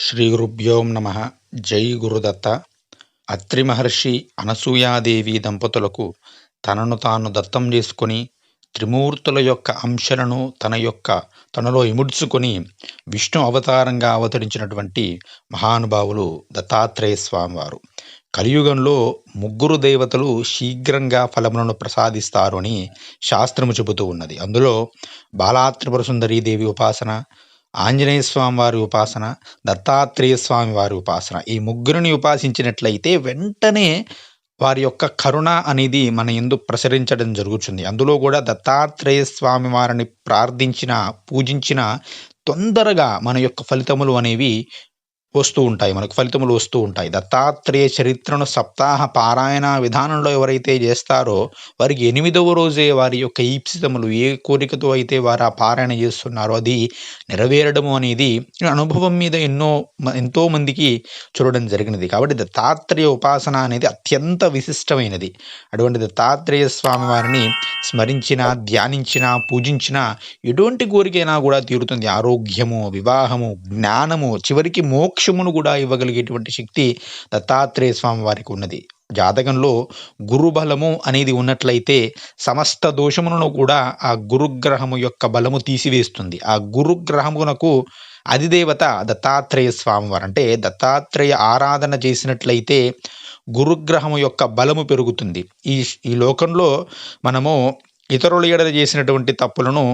శ్రీ గురుభ్యోం నమ. జై గురుదత్త. అత్రి మహర్షి అనసూయాదేవి దంపతులకు తనను తాను దత్తం చేసుకొని త్రిమూర్తుల యొక్క అంశాలను తన యొక్క తనలో ఇముడ్చుకొని విష్ణు అవతారంగా అవతరించినటువంటి మహానుభావులు దత్తాత్రేయ స్వామివారు. కలియుగంలో ముగ్గురు దేవతలు శీఘ్రంగా ఫలములను ప్రసాదిస్తారు అని శాస్త్రము చెబుతూ ఉన్నది. అందులో బాలాత్రిపుర సుందరీ దేవి ఉపాసన ఆంజనేయ స్వామి వారి ఉపాసన దత్తాత్రేయ స్వామి వారి ఉపాసన. ఈ ముగ్గురిని ఉపాసించినట్లయితే వెంటనే వారి యొక్క కరుణ అనేది మన ఎందు ప్రసరించడం జరుగుతుంది. అందులో కూడా దత్తాత్రేయ స్వామి వారిని ప్రార్థించిన పూజించిన తొందరగా మన యొక్క ఫలితములు అనేవి వస్తూ ఉంటాయి మనకు ఫలితములు వస్తూ ఉంటాయి. దత్తాత్రేయ చరిత్రను సప్తాహ పారాయణ విధానంలో ఎవరైతే చేస్తారో వారికి ఎనిమిదవ రోజే వారి యొక్క ఈప్సితములు ఏ కోరికతో అయితే వారు ఆ పారాయణ చేస్తున్నారో అది నెరవేరడము అనేది అనుభవం మీద ఎన్నో ఎంతో మందికి చూడడం జరిగినది. కాబట్టి దత్తాత్రేయ ఉపాసన అనేది అత్యంత విశిష్టమైనది. అటువంటి దత్తాత్రేయ స్వామి వారిని స్మరించిన ధ్యానించిన పూజించిన ఎటువంటి కోరికైనా కూడా తీరుతుంది. ఆరోగ్యము వివాహము జ్ఞానము చివరికి మోక్ష మోక్షమును కూడా ఇవ్వగలిగేటువంటి శక్తి దత్తాత్రేయ స్వామి వారికి ఉన్నది. జాతకంలో గురుబలము అనేది ఉన్నట్లయితే సమస్త దోషములను కూడా ఆ గురుగ్రహము యొక్క బలము తీసివేస్తుంది. ఆ గురుగ్రహమునకు అధిదేవత దత్తాత్రేయ స్వామివారు అంటే దత్తాత్రేయ ఆరాధన చేసినట్లయితే గురుగ్రహము యొక్క బలము పెరుగుతుంది. ఈ ఈ లోకంలో మనము ఇతరుల ఎడల చేసినటువంటి తప్పులను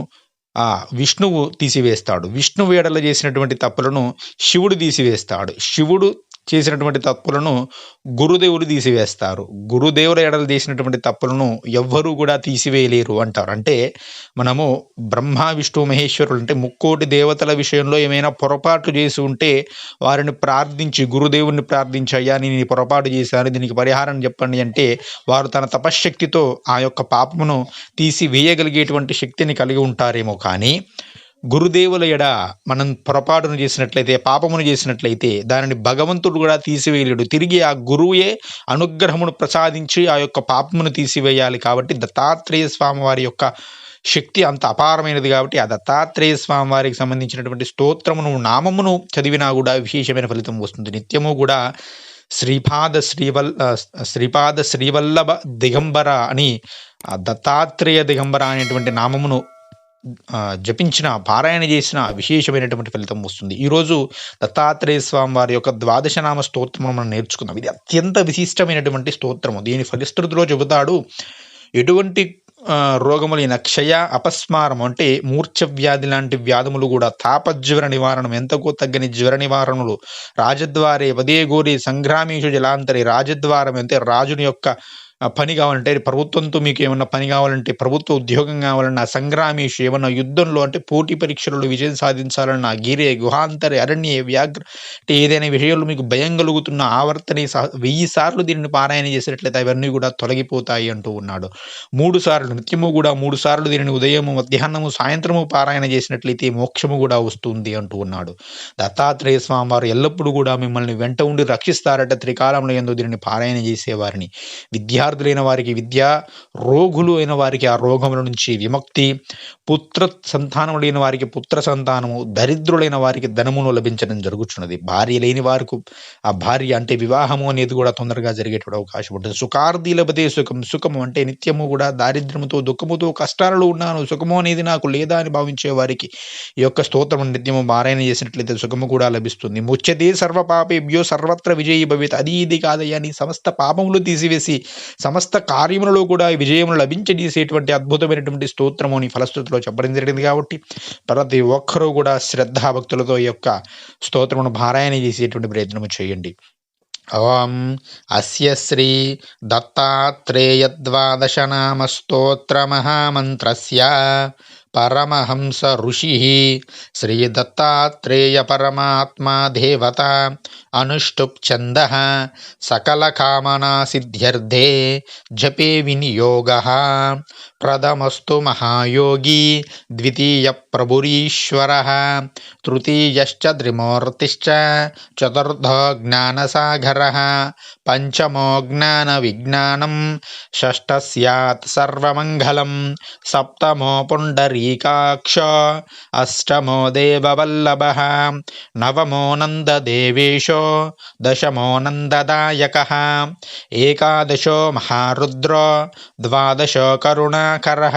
ఆ విష్ణువు తీసివేస్తాడు. విష్ణువు ఎడల చేసినటువంటి తప్పులను శివుడు తీసివేస్తాడు. శివుడు చేసినటువంటి తప్పులను గురుదేవులు తీసివేస్తారు. గురుదేవుల ఎడలు చేసినటువంటి తప్పులను ఎవ్వరూ కూడా తీసివేయలేరు అంటారు. అంటే మనము బ్రహ్మ విష్ణు మహేశ్వరులు అంటే ముక్కోటి దేవతల విషయంలో ఏమైనా పొరపాటు చేసి ఉంటే వారిని ప్రార్థించి గురుదేవుని ప్రార్థించి అయ్యా నేను పొరపాటు చేశాను దీనికి పరిహారం చెప్పండి అంటే వారు తన తపశ్శక్తితో ఆ యొక్క పాపమును తీసివేయగలిగేటువంటి శక్తిని కలిగి ఉంటారేమో కానీ గురుదేవుల ఎడ మనం పొరపాటును చేసినట్లయితే పాపమును చేసినట్లయితే దానిని భగవంతుడు కూడా తీసివేయలేడు. తిరిగి ఆ గురువే అనుగ్రహమును ప్రసాదించి ఆ యొక్క పాపమును తీసివేయాలి కాబట్టి దత్తాత్రేయ స్వామి వారి యొక్క శక్తి అంత అపారమైనది కాబట్టి ఆ దత్తాత్రేయ స్వామి వారికి సంబంధించినటువంటి స్తోత్రమును నామమును చదివినా కూడా విశేషమైన ఫలితం వస్తుంది. నిత్యము కూడా శ్రీపాద శ్రీవల్ శ్రీపాద శ్రీవల్లభ దిగంబర అని దత్తాత్రేయ దిగంబర అనేటువంటి నామమును జపించిన పారాయణ చేసిన విశేషమైనటువంటి ఫలితం వస్తుంది. ఈరోజు దత్తాత్రేయ స్వామి వారి యొక్క ద్వాదశనామ స్తోత్రం మనం నేర్చుకుందాం. ఇది అత్యంత విశిష్టమైనటువంటి స్తోత్రము. దీని ఫలిస్తృతిలో చెబుతాడు ఎటువంటి రోగములైన క్షయ అపస్మారం అంటే మూర్ఛ వ్యాధి లాంటి వ్యాధములు కూడా తాపజ్వర నివారణం ఎంతకో తగ్గని జ్వర నివారణలు రాజద్వారే వదే గోరి సంగ్రామీషు జలాంతరి రాజద్వారం అంటే రాజుని యొక్క పని కావాలంటే ప్రభుత్వంతో మీకు ఏమన్నా పని కావాలంటే ప్రభుత్వ ఉద్యోగం కావాలన్నా సంగ్రామేషు ఏమన్నా యుద్ధంలో అంటే పోటీ పరీక్షలలో విజయం సాధించాలన్నా గిరే గుహాంతరి అరణ్య వ్యాఘ్ర అంటే ఏదైనా విషయంలో మీకు భయం కలుగుతున్న ఆవర్తని వెయ్యి సార్లు దీనిని పారాయణ చేసినట్లయితే అవన్నీ కూడా తొలగిపోతాయి అంటూ ఉన్నాడు. మూడు సార్లు నిత్యము కూడా మూడు సార్లు దీనిని ఉదయము మధ్యాహ్నము సాయంత్రము పారాయణ చేసినట్లయితే మోక్షము కూడా వస్తుంది అంటూ ఉన్నాడు. దత్తాత్రేయ స్వామి వారు ఎల్లప్పుడూ కూడా మిమ్మల్ని వెంట ఉండి రక్షిస్తారట త్రికాలంలో ఎందు దీనిని పారాయణ చేసేవారిని. విద్యా విద్యార్థులైన వారికి విద్య రోగులు అయిన వారికి ఆ రోగముల నుంచి విముక్తి పుత్ర సంతానం లేని వారికి పుత్ర సంతానము దరిద్రులైన వారికి ధనమును లభించడం జరుగుతున్నది భార్య లేని వారికి ఆ భార్య అంటే వివాహము అనేది కూడా తొందరగా జరిగేటువంటి అవకాశం ఉంటుంది. సుఖార్థి లభతే సుఖం సుఖము అంటే నిత్యము కూడా దారిద్ర్యముతో దుఃఖముతో కష్టాలలో ఉన్నాను సుఖము అనేది నాకు లేదా అని భావించే వారికి ఈ యొక్క స్తోత్రం నిత్యము మారాయణ చేసినట్లయితే సుఖము కూడా లభిస్తుంది. ముచ్చతే సర్వ పాపేభ్యో సర్వత్ర విజయీ భవిత్. అది ఇది కాదయ్యా నీ సమస్త పాపములు తీసివేసి సమస్త కార్యములలో కూడా విజయములు లభించజేసేటువంటి అద్భుతమైనటువంటి స్తోత్రము అని ఫలశ్రుతిలో చెప్పడం జరిగింది కాబట్టి ప్రతి ఒక్కరూ కూడా శ్రద్ధాభక్తులతో ఈ యొక్క స్తోత్రమును పారాయణ చేసేటువంటి ప్రయత్నము చేయండి. ఓం అస్య శ్రీ దత్తాత్రేయద్వాదశనామ స్తోత్ర మహామంత్రస్య. పరమహంస ఋషి శ్రీ దత్తాత్రేయ పరమాత్మా దేవత అనుష్టుప్ ఛంద సకల కామనా సిద్ధ్యర్థే జపే వినియోగ ప్రథమస్తు మహాయోగి ద్వితీయ ప్రభురీశ్వర తృతీయశ్చ త్రిమూర్తిశ్చ చతుర్థో జ్ఞానసాగర పంచమో జ్ఞాన విజ్ఞానం షష్ఠ సర్వమంగళం సప్తమో పుండరీ పుండరీకాక్ష అష్టమో దేవవల్లభः నవమో నందదేవేశో దశమో నందదాయకः ఏకాదశో మహారుద్రో ద్వాదశ కరుణాకరः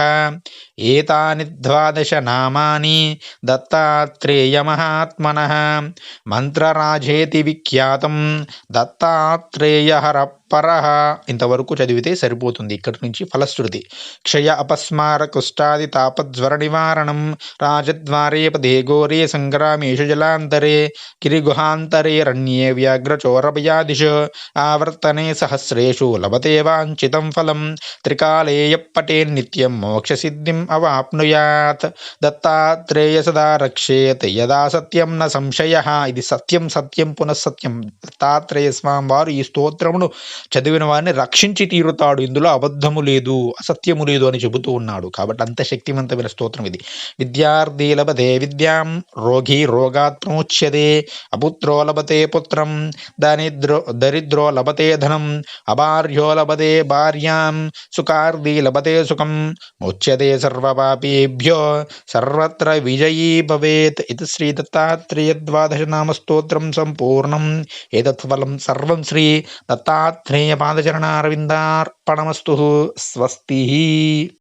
ఏతాని ద్వాదశ నామాని దత్తాత్రేయమహాత్మనः మంత్రరాజేతి విఖ్యాతం దత్తాత్రేయహర పరహ ఇంతవరకు చదివితే సరిపోతుంది. ఇక్కడి నుంచి ఫలశ్రుతి. క్షయ అపస్మార కుష్టాది తాపజ్వర నివారణం రాజద్వారే పదే ఘోరే సంగ్రామేషు జలాంతరే గిరిగుహాంతరే రణ్యే వ్యాఘ్రచోరభయాదిష ఆవర్తనే సహస్రేషు లభతే వాంఛితం ఫలం త్రికాలేయ నిత్యం మోక్షసిద్ధిం అవాప్నుయాత్ దత్తాత్రేయ సదా రక్షేత్ యదా సత్యం న సంశయ ఇది సత్యం సత్యం పునఃసత్యం దత్తాత్రేయ స్వామి వారు ఈ స్తోత్రమును చదివిన వారిని రక్షించి తీరుతాడు. ఇందులో అబద్ధము లేదు అసత్యము లేదు అని చెబుతూ ఉన్నాడు. కాబట్టి అంత శక్తివంతమైన స్తోత్రం ఇది. విద్యార్థి లభతే విద్యాం రోగి రోగాత్ ప్రముచ్యతే అపుత్రో లభతే పుత్రం దరిద్రో దరిద్రో లభతే ధనం అభార్యో లభతే భార్యాం సుఖార్ది లభతే సుఖం ముచ్యతే సర్వపాపేభ్యో సర్వత్ర విజయీ భవేత్ ఇది శ్రీ దత్తాత్రేయ సంపూర్ణం ఏతత్ఫలం సర్వం శ్రీ దత్తాత్రేయ పాదచరణారవిందార్పణమస్తు స్వస్తి